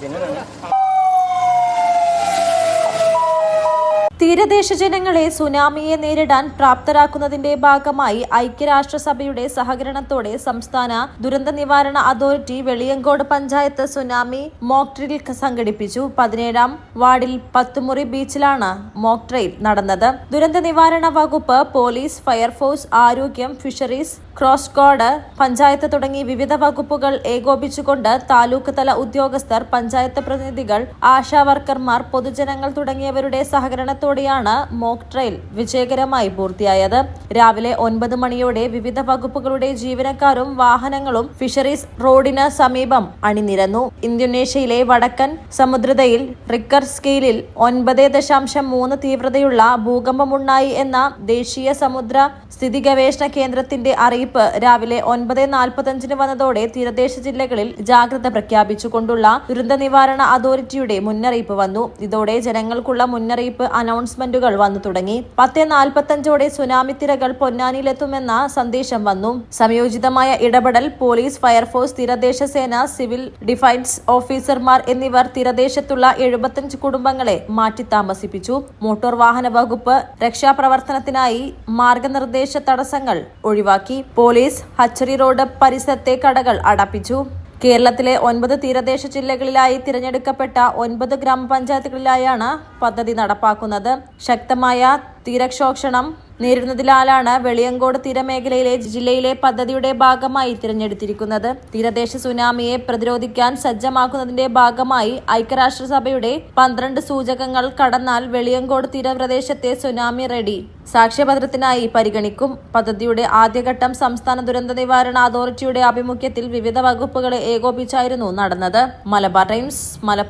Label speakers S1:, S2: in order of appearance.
S1: ജനുവനാണ് തീരദേശ ജനങ്ങളെ സുനാമിയെ നേരിടാൻ പ്രാപ്തരാക്കുന്നതിന്റെ ഭാഗമായി ഐക്യരാഷ്ട്രസഭയുടെ സഹകരണത്തോടെ സംസ്ഥാന ദുരന്ത നിവാരണ authority Veliyankode panchayat tsunami mock drill സംഘടിപ്പിച്ചു. പതിനേഴാം വാർഡിൽ പത്തുമുറി ബീച്ചിലാണ് മോക്ക് ട്രെയിൽ നടന്നത്. ദുരന്ത നിവാരണ വകുപ്പ് പോലീസ് ഫയർഫോഴ്സ് ആരോഗ്യം ഫിഷറീസ് ക്രോസ് ഗാർഡ് പഞ്ചായത്ത് തുടങ്ങി വിവിധ വകുപ്പുകൾ ഏകോപിച്ചുകൊണ്ട് താലൂക്ക് തല ഉദ്യോഗസ്ഥർ പഞ്ചായത്ത് പ്രതിനിധികൾ ആശാ വർക്കർമാർ പൊതുജനങ്ങൾ തുടങ്ങിയവരുടെ സഹകരണത്തോടെയാണ് മോക്ക് ട്രയൽ വിജയകരമായി പൂർത്തിയായത്. രാവിലെ ഒൻപത് മണിയോടെ വിവിധ വകുപ്പുകളുടെ ജീവനക്കാരും വാഹനങ്ങളും ഫിഷറീസ് റോഡിന് സമീപം അണിനിരന്നു. ഇന്തോനേഷ്യയിലെ വടക്കൻ സമുദ്രതയിൽ റിക്കർ സ്കെയിലിൽ ഒൻപത് ദശാംശം മൂന്ന് തീവ്രതയുള്ള ഭൂകമ്പമുണ്ടായി എന്ന ദേശീയ സമുദ്ര സ്ഥിതി ഗവേഷണ കേന്ദ്രത്തിന്റെ അറിയിപ്പ് രാവിലെ ഒൻപത് നാൽപ്പത്തഞ്ചിന് വന്നതോടെ തീരദേശ ജില്ലകളിൽ ജാഗ്രത പ്രഖ്യാപിച്ചുകൊണ്ടുള്ള ദുരന്ത നിവാരണ അതോറിറ്റിയുടെ മുന്നറിയിപ്പ് വന്നു. ഇതോടെ ജനങ്ങൾക്കുള്ള മുന്നറിയിപ്പ് അനൗൺസ്മെന്റുകൾ വന്നു തുടങ്ങി. പത്ത് നാൽപ്പത്തഞ്ചോടെ സുനാമി തിരകൾ പൊന്നാനിയിലെത്തുമെന്ന സന്ദേശം വന്നു. സംയോജിതമായ ഇടപെടൽ പോലീസ് ഫയർഫോഴ്സ് തീരദേശ സേന സിവിൽ ഡിഫൻസ് ഓഫീസർമാർ എന്നിവർ തീരദേശത്തുള്ള എഴുപത്തഞ്ച് കുടുംബങ്ങളെ മാറ്റി താമസിപ്പിച്ചു മോട്ടോർ വാഹന വകുപ്പ് രക്ഷാപ്രവർത്തനത്തിനായി മാർഗനിർദ്ദേശ തടസ്സങ്ങൾ ഒഴിവാക്കി. പോലീസ് ഹച്ചറി റോഡ് പരിസരത്തെ കടകൾ അടപ്പിച്ചു. കേരളത്തിലെ ഒൻപത് തീരദേശ ജില്ലകളിലായി തിരഞ്ഞെടുക്കപ്പെട്ട ഒൻപത് ഗ്രാമപഞ്ചായത്തുകളിലായാണ് പദ്ധതി നടപ്പാക്കുന്നത്. ശക്തമായ തീരക്ഷോക്ഷണം നേരിടുന്നതിനാലാണ് വെളിയങ്കോട് തീരമേഖലയിലെ ജില്ലയിലെ പദ്ധതിയുടെ ഭാഗമായി തിരഞ്ഞെടുത്തിരിക്കുന്നത്. തീരദേശ സുനാമിയെ പ്രതിരോധിക്കാൻ സജ്ജമാക്കുന്നതിന്റെ ഭാഗമായി ഐക്യരാഷ്ട്രസഭയുടെ പന്ത്രണ്ട് സൂചകങ്ങൾ കടന്നാൽ വെളിയങ്കോട് തീരപ്രദേശത്തെ സുനാമി റെഡി. സാക്ഷ്യപത്രത്തിനായി പരിഗണിക്കും. പദ്ധതിയുടെ ആദ്യഘട്ടം സംസ്ഥാന ദുരന്ത നിവാരണ അതോറിറ്റിയുടെ ആഭിമുഖ്യത്തിൽ വിവിധ വകുപ്പുകളെ ഏകോപിച്ചായിരുന്നു നടന്നത്. മലബാർ ടൈംസ് മലപ്പുറം